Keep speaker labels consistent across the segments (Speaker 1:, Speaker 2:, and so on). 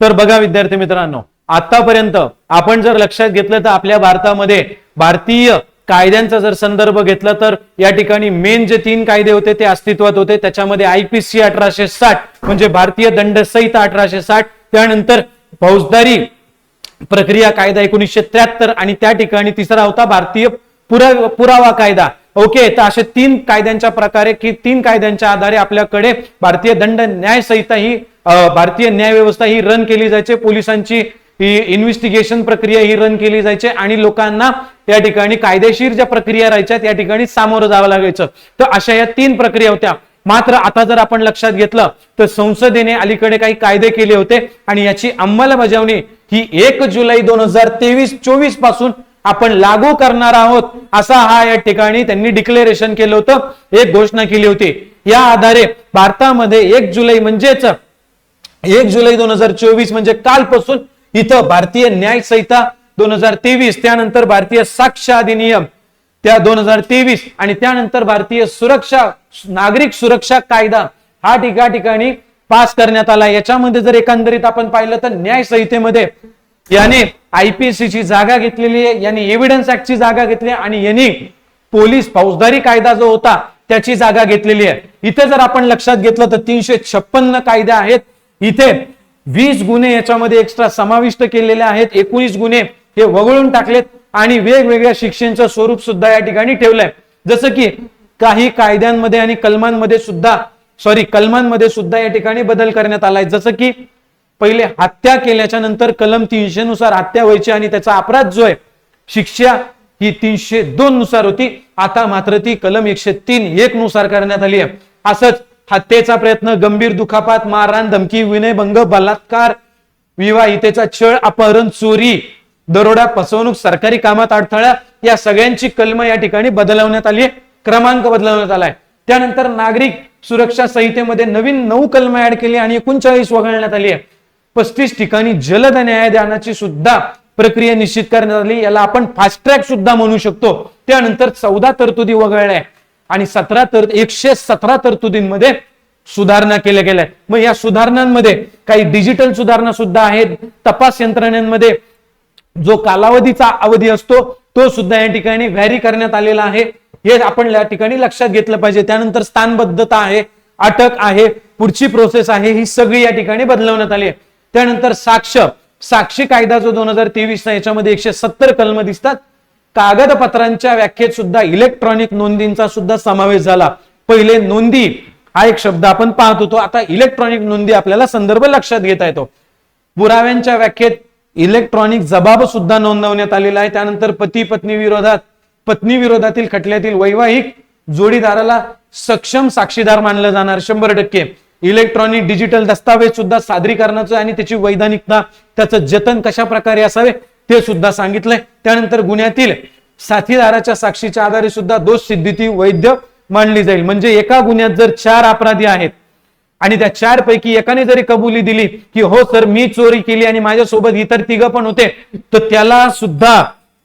Speaker 1: तर बघा विद्यार्थी मित्रांनो आतापर्यंत आपण जर लक्षात घेतलं तर आपल्या भारतामध्ये भारतीय कायद्यांचा जर संदर्भ घेतला तर या ठिकाणी मेन जे तीन कायदे होते ते अस्तित्वात होते. त्याच्यामध्ये आयपीसी अठराशे साठ म्हणजे भारतीय दंड संहिता अठराशे साठ त्यानंतर फौजदारी प्रक्रिया कायदा एकोणीसशे त्र्याहत्तर आणि त्या ठिकाणी तिसरा होता भारतीय पुरा पुरावा कायदा. ओके तर असे तीन कायद्यांच्या प्रकारे की तीन कायद्यांच्या आधारे आपल्याकडे भारतीय दंड न्याय संहिता ही भारतीय न्याय व्यवस्था ही रन केली जायचे पोलिसांची ही इन्व्हेस्टिगेशन प्रक्रिया ही रन केली जायची आणि लोकांना या ठिकाणी कायदेशीर ज्या प्रक्रिया राहायच्या त्या ठिकाणी सामोरं जावं लागायचं. तर अशा या तीन प्रक्रिया होत्या. मात्र आता जर आपण लक्षात घेतलं तर संसदेने अलीकडे काही कायदे केले होते आणि याची अंमलबजावणी ही एक जुलै दोन हजार तेवीस चोवीसपासून आपण लागू करणार आहोत असा हा या ठिकाणी त्यांनी डिक्लेरेशन केलं होतं. एक घोषणा केली होती. या आधारे भारतामध्ये एक जुलै म्हणजेच एक जुलै दोन हजार चोवीस म्हणजे कालपासून इथं भारतीय न्याय संहिता दोन हजार तेवीस त्यानंतर भारतीय साक्ष अधिनियम त्या दोन हजार तेवीस आणि त्यानंतर भारतीय सुरक्षा नागरिक सुरक्षा कायदा हा ठिका ठिकाणी पास करण्यात आला. याच्यामध्ये जर एकंदरीत आपण पाहिलं तर न्याय संहितेमध्ये याने आयपीएससी ची जागा घेतलेली आहे यांनी एव्हिडन्स ऍक्टची जागा घेतली आहे आणि यांनी पोलीस फौजदारी कायदा जो होता त्याची जागा घेतलेली आहे. इथे जर आपण लक्षात घेतलं तर तीनशे छप्पन्न कायदे आहेत. इथे वीस गुन्हे याच्यामध्ये एक्स्ट्रा समाविष्ट केलेले आहेत. एकोणीस गुन्हे हे वगळून टाकलेत आणि वेगवेगळ्या शिक्षेचं स्वरूप सुद्धा या ठिकाणी ठेवलंय. जसं की काही कायद्यांमध्ये आणि कलमांमध्ये सुद्धा सॉरी कलमांमध्ये सुद्धा या ठिकाणी बदल करण्यात आलाय. जसं की पहिले हत्या केल्याच्यानंतर कलम तीनशे नुसार हत्या व्हायची आणि त्याचा अपराध जो आहे शिक्षा ही तीनशे दोन नुसार होती. आता मात्र ती कलम एकशे तीन एक नुसार करण्यात आली आहे. असंच हत्येचा प्रयत्न गंभीर दुखापात मारहाण धमकी विनयभंग बलात्कार विवाहितेचा छळ अपहरण चोरी दरोडा फसवणूक सरकारी कामात अडथळा या सगळ्यांची कलम या ठिकाणी बदलवण्यात आली आहे. क्रमांक बदलवण्यात आलाय त्यानंतर नागरिक सुरक्षा संहितेमध्ये नवीन नऊ कलम ऍड केली आणि एकोणचाळीस वगळण्यात आली आहे. पस्तीस ठिकाणी जलद न्यायदानाची सुद्धा प्रक्रिया निश्चित करण्यात आली. याला आपण फास्ट ट्रॅक सुद्धा म्हणू शकतो. त्यानंतर चौदा तरतुदी वगळल्या. आणि सतरा तर एकशे सतरा तरतुदींमध्ये सुधारणा केल्या गेल्या. मग या सुधारणांमध्ये काही डिजिटल सुधारणा सुद्धा आहेत. तपास यंत्रणेमध्ये जो कालावधीचा अवधी असतो तो सुद्धा या ठिकाणी व्हॅरी करण्यात आलेला आहे. हे आपण या ठिकाणी लक्षात घेतलं पाहिजे. त्यानंतर स्थानबद्धता आहे अटक आहे पुढची प्रोसेस आहे ही सगळी या ठिकाणी बदलवण्यात आली आहे. त्यानंतर साक्ष. साक्षी कायदा जो दोन हजार तेवीस याच्यामध्ये एकशे सत्तर कलम दिसतात. कागदपत्रांच्या व्याख्येत सुद्धा इलेक्ट्रॉनिक नोंदींचा सुद्धा समावेश झाला. पहिले नोंदी हा एक शब्द आपण पाहत होतो. आता इलेक्ट्रॉनिक नोंदी आपल्याला संदर्भ लक्षात घेता येतो. पुराव्यांच्या व्याख्येत इलेक्ट्रॉनिक जबाब सुद्धा नोंदवण्यात आलेला आहे. त्यानंतर पती पत्नी विरोधात पत्नी विरोधातील खटल्यातील वैवाहिक जोडीदाराला सक्षम साक्षीदार मानलं जाणार शंभर टक्के. इलेक्ट्रॉनिक डिजिटल दस्तावेज सुद्धा सादरीकरणाचं आणि त्याची वैधानिकता त्याचं जतन कशा प्रकारे असावे? ते सुद्धा सांगितलंय. त्यानंतर गुन्ह्यातील साथीदाराच्या साक्षीच्या आधारे सुद्धा दोष सिद्धीती वैध मानली जाईल. म्हणजे एका गुन्ह्यात जर चार अपराधी आहेत आणि त्या चार पैकी एकाने जरी कबुली दिली की हो सर मी चोरी केली आणि माझ्यासोबत इतर तिघ पण होते तर त्याला सुद्धा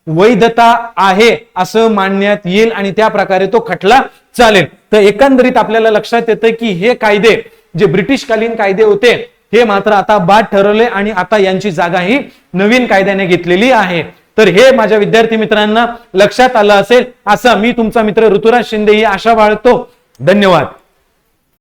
Speaker 1: वैधता आहे असं मानण्यात येईल आणि त्या प्रकारे तो खटला चालेल. तर एकंदरीत आपल्याला लक्षात येतं की हे कायदे जे ब्रिटिशकालीन कायदे होते हे मात्र आता बाद ठरवले आणि आता यांची जागा ही नवीन कायद्याने घेतलेली आहे. तर हे माझ्या विद्यार्थी मित्रांना लक्षात आलं असेल असं मी तुमचा मित्र ऋतुराज शिंदे ही आशा बाळगतो. धन्यवाद.